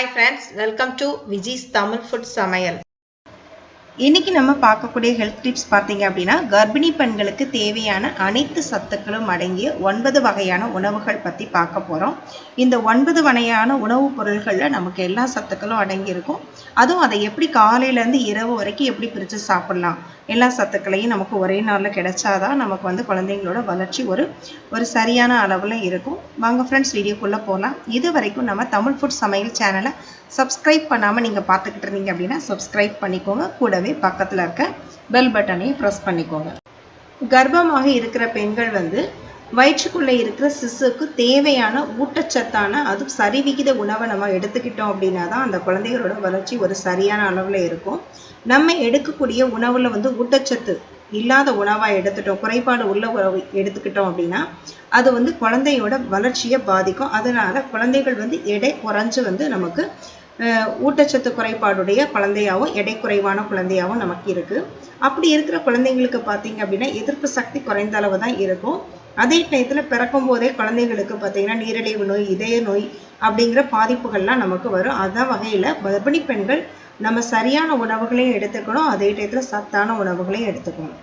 Hi friends welcome to Viji's Tamil food சமையல் இன்றைக்கி நம்ம பார்க்கக்கூடிய ஹெல்த் டிப்ஸ் பார்த்தீங்க அப்படின்னா கர்ப்பிணி பெண்களுக்கு தேவையான அனைத்து சத்துக்களும் அடங்கிய ஒன்பது வகையான உணவுகள் பற்றி பார்க்க போகிறோம் இந்த ஒன்பது வகையான உணவுப் பொருள்களில் நமக்கு எல்லா சத்துக்களும் அடங்கியிருக்கும். அதுவும் அதை எப்படி காலையிலேருந்து இரவு வரைக்கும் எப்படி பிரித்து சாப்பிட்லாம்? எல்லா சத்துக்களையும் நமக்கு ஒரே நாளில் கிடைச்சாதான் நமக்கு வந்து குழந்தைங்களோட வளர்ச்சி ஒரு ஒரு சரியான அளவில் இருக்கும். வாங்க ஃப்ரெண்ட்ஸ் வீடியோக்குள்ளே போகலாம் இது வரைக்கும் நம்ம தமிழ் ஃபுட் சமையல் சேனலை சப்ஸ்கிரைப் பண்ணாமல் நீங்கள் பார்த்துக்கிட்டு இருந்தீங்க அப்படின்னா சப்ஸ்கிரைப் பண்ணிக்கோங்க. கூடவே பக்கத்தில் இருக்க பெல் பட்டனையும் ப்ரெஸ் பண்ணிக்கோங்க. கர்ப்பமாக இருக்கிற பெண்கள் வந்து வயிற்றுக்குள்ளே இருக்கிற சிசுக்கு தேவையான ஊட்டச்சத்தான அது சரிவிகித உணவை நம்ம எடுத்துக்கிட்டோம் அப்படின்னா தான் அந்த குழந்தைகளோட வளர்ச்சி ஒரு சரியான அளவில் இருக்கும். நம்ம எடுக்கக்கூடிய உணவில் வந்து ஊட்டச்சத்து இல்லாத உணவாக எடுத்துட்டோம் குறைபாடு உள்ள உணவு எடுத்துக்கிட்டோம் அப்படின்னா அது வந்து குழந்தையோட வளர்ச்சியை பாதிக்கும். அதனால குழந்தைகள் வந்து எடை குறைஞ்சு வந்து நமக்கு ஊட்டச்சத்து குறைபாடுடைய குழந்தையாகவும் எடை குறைவான குழந்தையாகவும் நமக்கு இருக்குது அப்படி இருக்கிற குழந்தைங்களுக்கு பார்த்தீங்க அப்படின்னா எதிர்ப்பு சக்தி குறைந்த அளவு தான் இருக்கும். அதே டயத்தில் பிறக்கும் போதே குழந்தைங்களுக்கு பார்த்தீங்கன்னா நீரிழிவு நோய் இதய நோய் அப்படிங்கிற பாதிப்புகள்லாம் நமக்கு வரும். அதான் வகையில் கர்ப்பிணி பெண்கள் நம்ம சரியான உணவுகளையும் எடுத்துக்கணும். அதே டயத்தில் சத்தான உணவுகளையும் எடுத்துக்கணும்.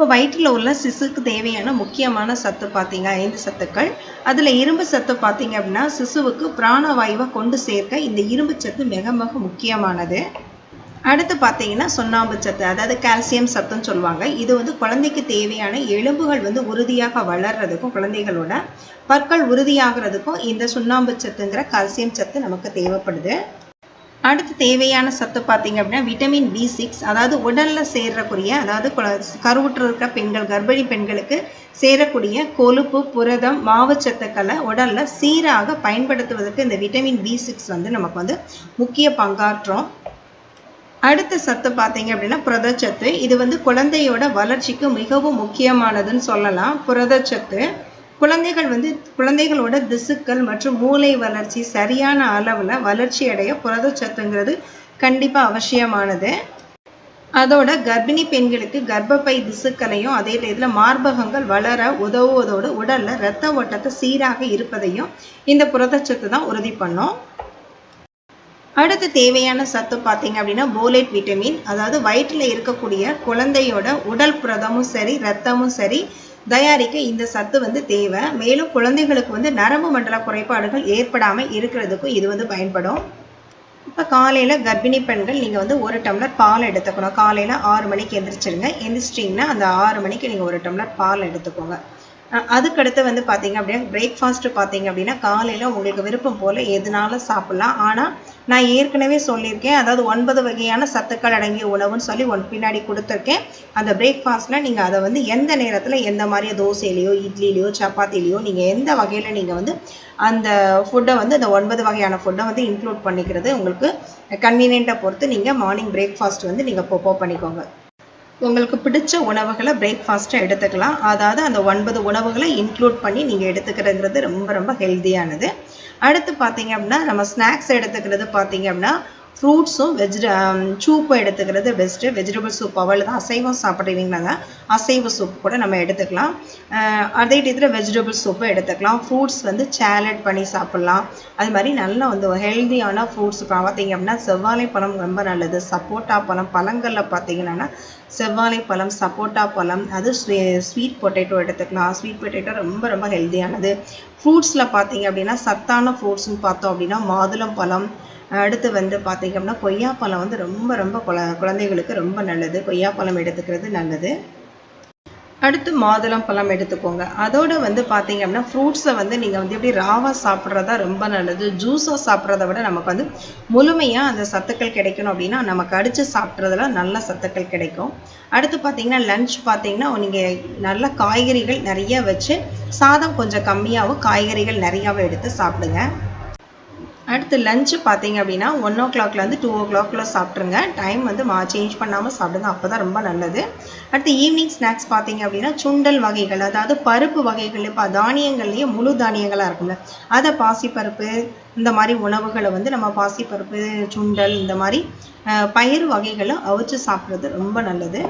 இப்போ வயிற்றில் உள்ள சிசுக்கு தேவையான முக்கியமான சத்து பார்த்தீங்க ஐந்து சத்துக்கள். அதில் இரும்பு சத்து பார்த்தீங்க அப்படின்னா சிசுவுக்கு பிராணவாயுவை கொண்டு சேர்க்க இந்த இரும்பு சத்து மிக மிக முக்கியமானது. அடுத்து பார்த்தீங்கன்னா சுண்ணாம்பு சத்து அதாவது கால்சியம் சத்துன்னு சொல்லுவாங்க. இது வந்து குழந்தைக்கு தேவையான எலும்புகள் வந்து உறுதியாக வளர்றதுக்கும் குழந்தைகளோட பற்கள் உறுதியாகிறதுக்கும் இந்த சுண்ணாம்பு சத்துங்கிற கால்சியம் சத்து நமக்கு தேவைப்படுது. அடுத்து தேவையான சத்து பார்த்தீங்க அப்படின்னா விட்டமின் பி சிக்ஸ் அதாவது உடலில் சேரக்கூடிய அதாவது கருவுற்று இருக்கிற பெண்கள் கர்ப்பிணி பெண்களுக்கு சேரக்கூடிய கொழுப்பு புரதம் மாவுச்சத்துக்களை உடலில் சீராக பயன்படுத்துவதற்கு இந்த விட்டமின் பி சிக்ஸ் வந்து நமக்கு வந்து முக்கிய பங்காற்றும். அடுத்த சத்து பார்த்தீங்க அப்படின்னா புரதச்சத்து. இது வந்து குழந்தையோட வளர்ச்சிக்கு மிகவும் முக்கியமானதுன்னு சொல்லலாம். புரதச்சத்து குழந்தைகள் வந்து குழந்தைகளோட திசுக்கள் மற்றும் மூளை வளர்ச்சி சரியான அளவில் வளர்ச்சி அடைய புரதச்சத்துங்கிறது கண்டிப்பாக அவசியமானது. அதோட கர்ப்பிணி பெண்களுக்கு கர்ப்பப்பை திசுக்களையும் அதே இதில் மார்பகங்கள் வளர உதவுவதோடு உடலில் இரத்த ஓட்டத்தை சீராக இருப்பதையும் இந்த புரதச்சத்து தான் உறுதி பண்ணும். அடுத்து தேவையான சத்து பார்த்தீங்க அப்படின்னா போலேட் விட்டமின் அதாவது வயிற்றில் இருக்கக்கூடிய குழந்தையோட உடல் புரதமும் சரி ரத்தமும் சரி தயாரிக்க இந்த சத்து வந்து தேவை. மேலும் குழந்தைகளுக்கு வந்து நரம்பு மண்டல குறைபாடுகள் ஏற்படாமல் இருக்கிறதுக்கும் இது வந்து பயன்படும். இப்போ காலையில் கர்ப்பிணி பெண்கள் நீங்கள் வந்து ஒரு டம்ளர் பால் எடுத்துக்கணும். காலையில் ஆறு மணிக்கு எந்திரிச்சிருங்க. எந்திரிச்சிட்டிங்கன்னா அந்த ஆறு மணிக்கு நீங்கள் ஒரு டம்ளர் பால் எடுத்துக்கோங்க. அதுக்கடுத்து வந்து பார்த்தீங்க அப்படின்னா பிரேக்ஃபாஸ்ட்டு பார்த்தீங்க அப்படின்னா காலையில் உங்களுக்கு விருப்பம் போல் எதுனாலும் சாப்பிட்லாம். ஆனால் நான் ஏற்கனவே சொல்லியிருக்கேன் அதாவது ஒன்பது வகையான சத்துக்கள் அடங்கிய உணவுன்னு சொல்லி ஒன் பின்னாடி கொடுத்துருக்கேன். அந்த பிரேக்ஃபாஸ்ட்டில் நீங்கள் அதை வந்து எந்த நேரத்தில் எந்த மாதிரி தோசையிலையோ இட்லிலையோ சப்பாத்திலையோ நீங்கள் எந்த வகையில் நீங்கள் வந்து அந்த ஃபுட்டை வந்து அந்த ஒன்பது வகையான ஃபுட்டை வந்து இன்க்ளூட் பண்ணிக்கிறது உங்களுக்கு கன்வீனியண்ட்டை பொறுத்து நீங்கள் மார்னிங் பிரேக்ஃபாஸ்ட் வந்து நீங்கள் போ பண்ணிக்கோங்க. உங்களுக்கு பிடிச்ச உணவுகளை பிரேக்ஃபாஸ்ட்டாக எடுத்துக்கலாம். அதாவது அந்த ஒன்பது உணவுகளை இன்க்ளூட் பண்ணி நீங்கள் எடுத்துக்கிறதுங்கிறது ரொம்ப ரொம்ப ஹெல்த்தியானது அடுத்து பார்த்தீங்க அப்படின்னா நம்ம ஸ்நாக்ஸ் எடுத்துக்கிறது பார்த்தீங்க அப்படின்னா ஃப்ரூட்ஸும் வெஜிட சூப்பும் எடுத்துக்கிறது பெஸ்ட்டு வெஜிடபிள் சூப் அவ்வளோ அசைவம் சாப்பிட்றீங்களாங்க அசைவ சூப் கூட நம்ம எடுத்துக்கலாம். அதே டீத்தில் வெஜிடபிள் சூப்பும் எடுத்துக்கலாம். ஃப்ரூட்ஸ் வந்து சேலட் பண்ணி சாப்பிட்லாம். அது மாதிரி நல்லா வந்து ஹெல்த்தியான ஃப்ரூட்ஸ் பார்த்தீங்க அப்படின்னா செவ்வாழை பழம் ரொம்ப நல்லது. சப்போட்டா பழம் பழங்களில் பார்த்தீங்கன்னா செவ்வாழை பழம் சப்போட்டா பழம் அது ஸ்வீட் பொட்டேட்டோ எடுத்துக்கலாம். ஸ்வீட் பொட்டேட்டோ ரொம்ப ரொம்ப ஹெல்த்தியானது ஃப்ரூட்ஸில் பார்த்தீங்க அப்படின்னா சத்தான ஃப்ரூட்ஸ்னு பார்த்தோம் அப்படின்னா மாதுளம் பழம் அடுத்து வந்து பார்த்தீங்க அப்படின்னா கொய்யாப்பழம் வந்து ரொம்ப ரொம்ப குழந்தைகளுக்கு ரொம்ப நல்லது. கொய்யாப்பழம் எடுத்துக்கிறது நல்லது. அடுத்து மாதுளம் பழம் எடுத்துக்கோங்க. அதோட வந்து பார்த்தீங்க அப்படின்னா ஃப்ரூட்ஸை வந்து நீங்கள் வந்து எப்படி ராவாக சாப்பிட்றதா ரொம்ப நல்லது. ஜூஸாக சாப்பிட்றத விட நமக்கு வந்து முழுமையாக அந்த சத்துக்கள் கிடைக்கணும் அப்படின்னா நமக்கு அடித்து சாப்பிட்றதுல நல்ல சத்துக்கள் கிடைக்கும். அடுத்து பார்த்தீங்கன்னா லஞ்ச் பார்த்தீங்கன்னா நீங்கள் நல்ல காய்கறிகள் நிறைய வச்சு சாதம் கொஞ்சம் கம்மியாகவும் காய்கறிகள் நிறையாவும் எடுத்து சாப்பிடுங்க. அடுத்து லஞ்சு பார்த்தீங்க அப்படின்னா ஒன் ஓ கிளாக்லேருந்து டூ ஓ கிளாக்குள்ளே சாப்பிட்ருங்க டைம் வந்து மா சேஞ்ச் பண்ணாமல் சாப்பிடுங்க. அப்போ தான் ரொம்ப நல்லது. அடுத்து ஈவினிங் ஸ்நாக்ஸ் பார்த்தீங்க அப்படின்னா சுண்டல் வகைகள் அதாவது பருப்பு வகைகள் இப்போ தானியங்கள்லேயே முழு தானியங்களாக இருக்கும்ல. அதை பாசிப்பருப்பு இந்த மாதிரி உணவுகளை வந்து நம்ம பாசிப்பருப்பு சுண்டல் இந்த மாதிரி பயிர் வகைகளை அவிச்சு சாப்பிட்றது ரொம்ப நல்லது.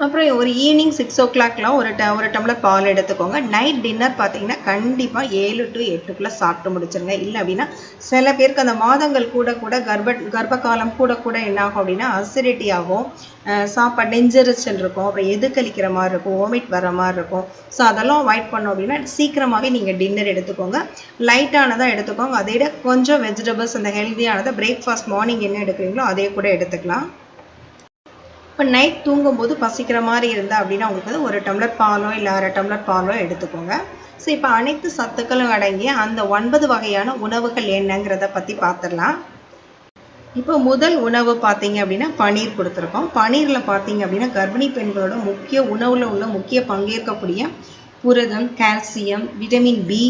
அப்புறம் ஒரு ஈவினிங் சிக்ஸ் ஓ கிளாக்லாம் ஒரு ட ஒரு டம்ளர் பால் எடுத்துக்கோங்க. நைட் டின்னர் பார்த்தீங்கன்னா கண்டிப்பாக ஏழு டு எட்டுக்குள்ளே சாப்பிட்டு முடிச்சிருங்க. இல்லை அப்படின்னா சில பேருக்கு அந்த மாதங்கள் கூட கூட கர்ப்ப கர்ப்ப காலம் கூட கூட என்னாகும் அப்படின்னா அசிடிட்டி ஆகும். சாப்பாடு நெஞ்சரிச்சல் இருக்கும். அப்புறம் எது கழிக்கிற மாதிரி இருக்கும். ஓமிட் வர மாதிரி இருக்கும். ஸோ அதெல்லாம் அவாய்ட் பண்ணோம் அப்படின்னா சீக்கிரமாகவே நீங்கள் டின்னர் எடுத்துக்கோங்க. லைட்டானதாக எடுத்துக்கோங்க. அதை விட கொஞ்சம் வெஜிடபிள்ஸ் அந்த ஹெல்த்தியானதை பிரேக்ஃபாஸ்ட் மார்னிங் என்ன எடுக்கிறீங்களோ அதே கூட எடுத்துக்கலாம். இப்போ நைட் தூங்கும்போது பசிக்கிற மாதிரி இருந்தால் அப்படின்னா உங்களுக்கு வந்து ஒரு டம்ளர் பாலோ இல்லை அரை டம்ளர் பாலோ எடுத்துக்கோங்க. ஸோ இப்போ அனைத்து சத்துக்களும் அடங்கிய அந்த ஒன்பது வகையான உணவுகள் என்னங்கிறத பற்றி பார்த்துடலாம் இப்போ முதல் உணவு பார்த்தீங்க அப்படின்னா பனீர் கொடுத்துருக்கோம். பனீரில் பார்த்தீங்க அப்படின்னா கர்ப்பிணி பெண்களோட முக்கிய உணவில் உள்ள முக்கிய பங்கேற்கக்கூடிய புரதம் கால்சியம் விட்டமின் பி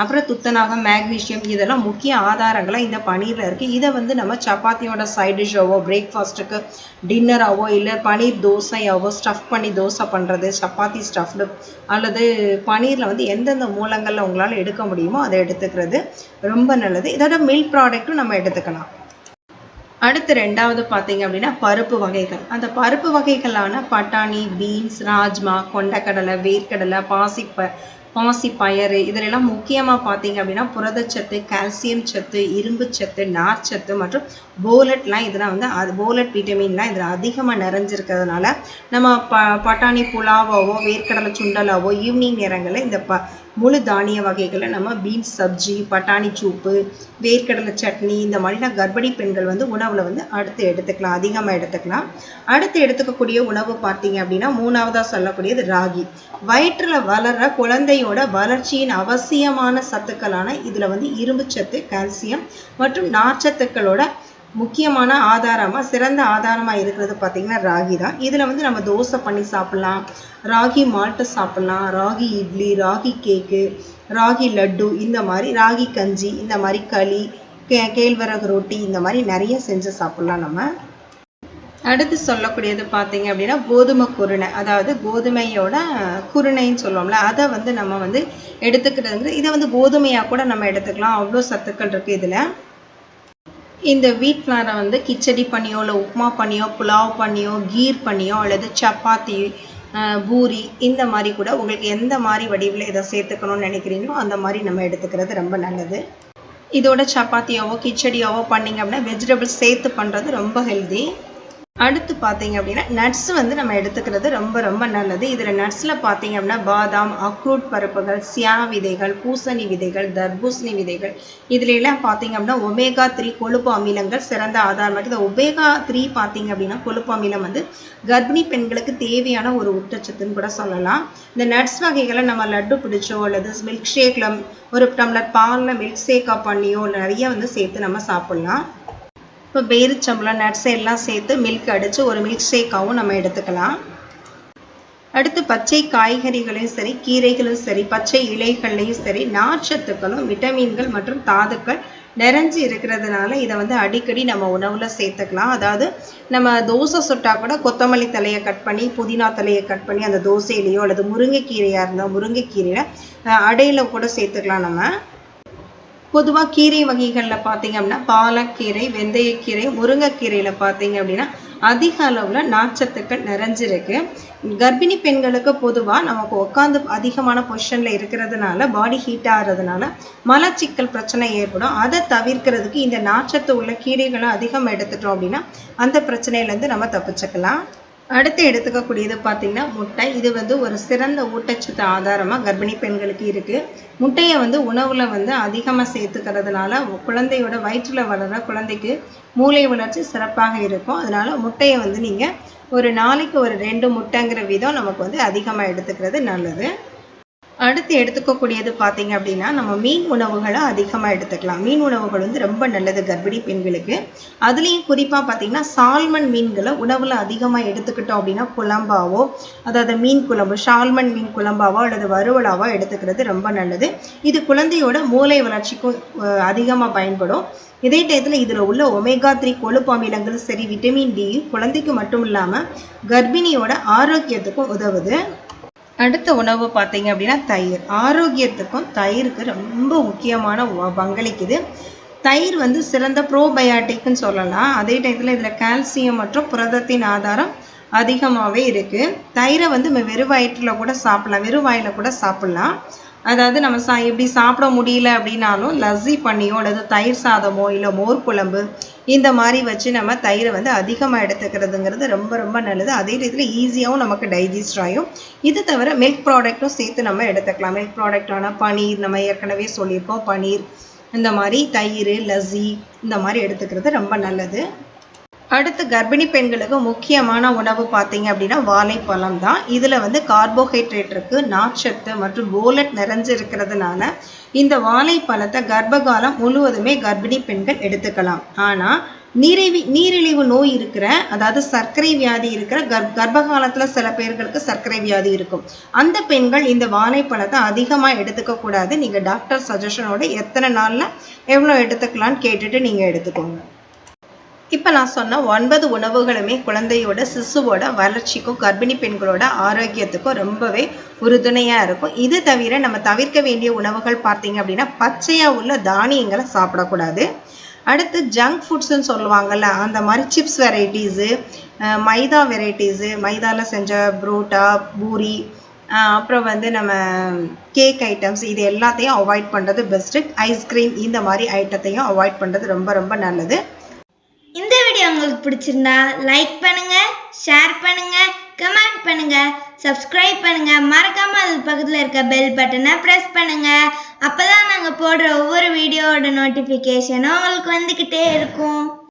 அப்புறம் துத்தநாகம் மேக்னீசியம் இதெல்லாம் முக்கிய ஆதாரங்களாக இந்த பனீரில் இருக்குது இதை வந்து நம்ம சப்பாத்தியோட சைட் டிஷ்ஷாவோ பிரேக்ஃபாஸ்ட்டுக்கு டின்னராகவோ இல்லை பனீர் தோசையாவோ ஸ்டஃப் பண்ணி தோசை பண்ணுறது சப்பாத்தி ஸ்டஃப்டு அல்லது பனீரில் வந்து எந்தெந்த மூலங்களில் உங்களால் எடுக்க முடியுமோ அதை எடுத்துக்கிறது ரொம்ப நல்லது. இதோட மில்க் ப்ராடக்ட்டும் நம்ம எடுத்துக்கலாம். அடுத்து ரெண்டாவது பார்த்தீங்க அப்படின்னா பருப்பு வகைகள். அந்த பருப்பு வகைகளான பட்டாணி பீன்ஸ் ராஜ்மா கொண்டக்கடலை வேர்க்கடலை பாசிப்ப பாசிப்பயறு இதிலெல்லாம் முக்கியமாக பார்த்தீங்க அப்படின்னா புரதச்சத்து கால்சியம் சத்து இரும்பு சத்து நார்ச்சத்து மற்றும் போலட்லாம் இதெல்லாம் வந்து அது போலட் விட்டமின்லாம் இதில் அதிகமாக நிறைஞ்சிருக்கிறதுனால நம்ம ப பட்டாணி புலாவாவோ வேர்க்கடலை சுண்டலாவோ ஈவினிங் நேரங்களில் இந்த ப முழு தானிய வகைகளை நம்ம பீன்ஸ் சப்ஜி பட்டாணி சூப்பு வேர்க்கடலை சட்னி இந்த மாதிரிலாம் கர்ப்பிணி பெண்கள் வந்து உணவில் வந்து அடுத்து எடுத்துக்கலாம் அதிகமாக எடுத்துக்கலாம். அடுத்து எடுத்துக்கக்கூடிய உணவு பார்த்தீங்க அப்படின்னா மூணாவதாக சொல்லக்கூடியது ராகி. வயிற்றில் வளர்கிற குழந்தையோட வளர்ச்சியின் அவசியமான சத்துக்களான இதில் வந்து இரும்பு சத்து கால்சியம் மற்றும் நார்ச்சத்துக்களோட முக்கியமான ஆதாரமாக சிறந்த ஆதாரமாக இருக்கிறது பார்த்திங்கன்னா ராகி தான். இதில் வந்து நம்ம தோசை பண்ணி சாப்பிட்லாம். ராகி மால்ட்டு சாப்பிட்லாம். ராகி இட்லி ராகி கேக்கு ராகி லட்டு இந்த மாதிரி ராகி கஞ்சி இந்த மாதிரி களி கே கேழ்வரகு ரொட்டி இந்த மாதிரி நிறைய செஞ்சு சாப்பிட்லாம் நம்ம. அடுத்து சொல்லக்கூடியது பார்த்தீங்க அப்படின்னா கோதுமை குருணை. அதாவது கோதுமையோட குருணைன்னு சொல்லுவோம்ல அதை வந்து நம்ம வந்து எடுத்துக்கிறது இதை வந்து கோதுமையாக கூட நம்ம எடுத்துக்கலாம். அவ்வளோ சத்துக்கள் இருக்குது இதில். இந்த வீட் ஃப்ளாரை வந்து கிச்சடி பண்ணியோ இல்லை உப்புமா பண்ணியோ புலாவ் பண்ணியோ கீர் பண்ணியோ அல்லது சப்பாத்தி பூரி இந்த மாதிரி கூட உங்களுக்கு எந்த மாதிரி வடிவில் இதை சேர்த்துக்கணும்னு நினைக்கிறீங்களோ அந்த மாதிரி நம்ம எடுத்துக்கிறது ரொம்ப நல்லது. இதோட சப்பாத்தியாவோ கிச்சடியாவோ பண்ணீங்க அப்படின்னா வெஜிடபிள்ஸ் சேர்த்து பண்ணுறது ரொம்ப ஹெல்தி அடுத்து பார்த்தீங்க அப்படின்னா நட்ஸ் வந்து நம்ம எடுத்துக்கிறது ரொம்ப ரொம்ப நல்லது. இதில் நட்ஸில் பார்த்தீங்க அப்படின்னா பாதாம் அக்ரூட் பருப்புகள் சியா விதைகள் பூசணி விதைகள் தர்பூசணி விதைகள். இதுல பார்த்தீங்க அப்படின்னா ஒமேகா த்ரீ கொழுப்பு அமிலங்கள் சிறந்த ஆதாரமாக இந்த ஒமேகா த்ரீ பார்த்தீங்க அப்படின்னா கொழுப்பு அமிலம் வந்து கர்ப்பிணி பெண்களுக்கு தேவையான ஒரு ஊட்டச்சத்துன்னு கூட சொல்லலாம். இந்த நட்ஸ் வகைகளை நம்ம லட்டு பிடிச்சோ அல்லது மில்க் ஷேக்கில் ஒரு டம்ளர் பாலில் மில்க் ஷேக்காக பண்ணியோ நிறைய வந்து சேர்த்து நம்ம சாப்பிட்லாம். இப்போ பேரிச்சம்பளம் நட்ஸ் எல்லாம் சேர்த்து மில்க் அடித்து ஒரு மில்க் ஷேக்காகவும் நம்ம எடுத்துக்கலாம். அடுத்து பச்சை காய்கறிகளையும் சரி கீரைகளும் சரி பச்சை இலைகள்லையும் சரி நார்ச்சத்துக்களும் விட்டமின்கள் மற்றும் தாதுக்கள் நிறைஞ்சு இருக்கிறதுனால இதை வந்து அடிக்கடி நம்ம உணவில் சேர்த்துக்கலாம். அதாவது நம்ம தோசை சுட்டா கூட கொத்தமல்லி தலையை கட் பண்ணி புதினா தலையை கட் பண்ணி அந்த தோசையிலையோ அல்லது முருங்கைக்கீரையாக இருந்தால் முருங்கைக்கீரையில் அடையில் கூட சேர்த்துக்கலாம் நம்ம. பொதுவாக கீரை வகைகளில் பார்த்தீங்க அப்படின்னா பாலக்கீரை வெந்தயக்கீரை முருங்கைக்கீரையில் பார்த்தீங்க அப்படின்னா அதிக அளவில் நார்ச்சத்துக்கள் நிறைஞ்சிருக்கு. கர்ப்பிணி பெண்களுக்கு பொதுவாக நமக்கு உட்காந்து அதிகமான பொசிஷனில் இருக்கிறதுனால பாடி ஹீட் ஆகிறதுனால மலச்சிக்கல் பிரச்சனை ஏற்படும். அதை தவிர்க்கிறதுக்கு இந்த நார்ச்சத்து உள்ள கீரைகளை அதிகம் எடுத்துட்டோம் அப்படின்னா அந்த பிரச்சனையிலேருந்து நம்ம தப்பிச்சுக்கலாம். அடுத்து எடுத்துக்கக்கூடியது பார்த்திங்கன்னா முட்டை. இது வந்து ஒரு சிறந்த ஊட்டச்சத்து ஆதாரமாக கர்ப்பிணி பெண்களுக்கு இருக்குது முட்டையை வந்து உணவில் வந்து அதிகமாக சேர்த்துக்கிறதுனால குழந்தையோட வயிற்றில் வளர குழந்தைக்கு மூளை வளர்ச்சி சிறப்பாக இருக்கும். அதனால முட்டையை வந்து நீங்கள் ஒரு நாளைக்கு ஒரு ரெண்டு முட்டைங்கிற விதம் நமக்கு வந்து அதிகமாக எடுத்துக்கிறது நல்லது. அடுத்து எடுத்துக்கக்கூடியது பார்த்தீங்க அப்படின்னா நம்ம மீன் உணவுகளை அதிகமாக எடுத்துக்கலாம். மீன் உணவுகள் வந்து ரொம்ப நல்லது கர்ப்பிணி பெண்களுக்கு. அதுலேயும் குறிப்பாக பார்த்தீங்கன்னா சால்மன் மீன்களை உணவில் அதிகமாக எடுத்துக்கிட்டோம் அப்படின்னா குழம்பாவோ அதாவது மீன் குழம்பு சால்மன் மீன் குழம்பாவோ அல்லது வறுவலாவோ எடுத்துக்கிறது ரொம்ப நல்லது. இது குழந்தையோட மூளை வளர்ச்சிக்கும் அதிகமாக பயன்படும். இதே டயத்தில் இதில் உள்ள ஒமேகா த்ரீ கொழுப்பு அமிலங்கள் சரி விட்டமின் டி குழந்தைக்கு மட்டும் இல்லாமல் கர்ப்பிணியோட ஆரோக்கியத்துக்கும் உதவுது. அடுத்த உணவு பார்த்தீங்க அப்படின்னா தயிர். ஆரோக்கியத்துக்கும் தயிருக்கு ரொம்ப முக்கியமான பங்களிக்குது. தயிர் வந்து சிறந்த ப்ரோபயாட்டிக்னு சொல்லலாம். அதே டயத்தில் இதில் கால்சியம் மற்றும் புரதத்தின் ஆதாரம் அதிகமாகவே இருக்குது தயிரை வந்து நம்ம வெறும் வயிற்றில் கூட சாப்பிடலாம். வெறும் வாயில் கூட சாப்பிட்லாம். அதாவது நம்ம சா எப்படி சாப்பிட முடியல அப்படின்னாலும் லஸ்ஸி பண்ணியோ அல்லது தயிர் சாதமோ இல்லை மோர் குழம்பு இந்த மாதிரி வச்சு நம்ம தயிரை வந்து அதிகமாக எடுத்துக்கிறதுங்கிறது ரொம்ப ரொம்ப நல்லது. அதே ரீதியில் ஈஸியாகவும் நமக்கு டைஜஸ்ட் ஆகும் இது தவிர மில்க் ப்ராடக்ட்டும் சேர்த்து நம்ம எடுத்துக்கலாம். மில்க் ப்ராடக்டான பனீர் நம்ம ஏற்கனவே சொல்லியிருக்கோம் பனீர் இந்த மாதிரி தயிர் லஸ்ஸி இந்த மாதிரி எடுத்துக்கிறது ரொம்ப நல்லது. அடுத்து கர்ப்பிணி பெண்களுக்கு முக்கியமான உணவு பார்த்தீங்க அப்படின்னா வாழைப்பழம் தான். இதில் வந்து கார்போஹைட்ரேட் இருக்குது நார்ச்சத்து மற்றும் போலட் நிறைஞ்சு இருக்கிறதுனால இந்த வாழைப்பழத்தை கர்ப்பகாலம் முழுவதுமே கர்ப்பிணி பெண்கள் எடுத்துக்கலாம். ஆனால் நீரிழிவு நீரிழிவு நோய் இருக்கிற அதாவது சர்க்கரை வியாதி இருக்கிற கர் கர்ப்ப காலத்தில் சில பேர்களுக்கு சர்க்கரை வியாதி இருக்கும். அந்த பெண்கள் இந்த வாழைப்பழத்தை அதிகமாக எடுத்துக்க கூடாது. நீங்கள் டாக்டர் சஜஷனோட எத்தனை நாளில் எவ்வளோ எடுத்துக்கலான்னு கேட்டுட்டு நீங்கள் எடுத்துக்கோங்க. இப்போ நான் சொன்ன ஒன்பது உணவுகளுமே குழந்தையோட சிசுவோட வளர்ச்சிக்கும் கர்ப்பிணி பெண்களோட ஆரோக்கியத்துக்கும் ரொம்பவே உறுதுணையாக இருக்கும். இது தவிர நம்ம தவிர்க்க வேண்டிய உணவுகள் பார்த்தீங்க அப்படின்னா பச்சையாக உள்ள தானியங்களை சாப்பிடக்கூடாது. அடுத்து ஜங்க் ஃபுட்ஸ்ன்னு சொல்லுவாங்கள்ல அந்த மாதிரி சிப்ஸ் வெரைட்டிஸு மைதா வெரைட்டிஸு மைதாவில் செஞ்ச புரோட்டா பூரி அப்புறம் வந்து நம்ம கேக் ஐட்டம்ஸ் இது எல்லாத்தையும் அவாய்ட் பண்ணுறது பெஸ்ட்டு ஐஸ்கிரீம் இந்த மாதிரி ஐட்டத்தையும் அவாய்ட் பண்ணுறது ரொம்ப ரொம்ப நல்லது. இந்த வீடியோ உங்களுக்கு பிடிச்சிருந்தா லைக் பண்ணுங்க ஷேர் பண்ணுங்க கமெண்ட் பண்ணுங்க சப்ஸ்கிரைப் பண்ணுங்க. மறக்காம அது பக்கத்தில் இருக்க பெல் பட்டனை ப்ரெஸ் பண்ணுங்க. அப்பதான் நாங்கள் போடுற ஒவ்வொரு வீடியோவோட நோட்டிஃபிகேஷனும் உங்களுக்கு வந்துக்கிட்டே இருக்கும்.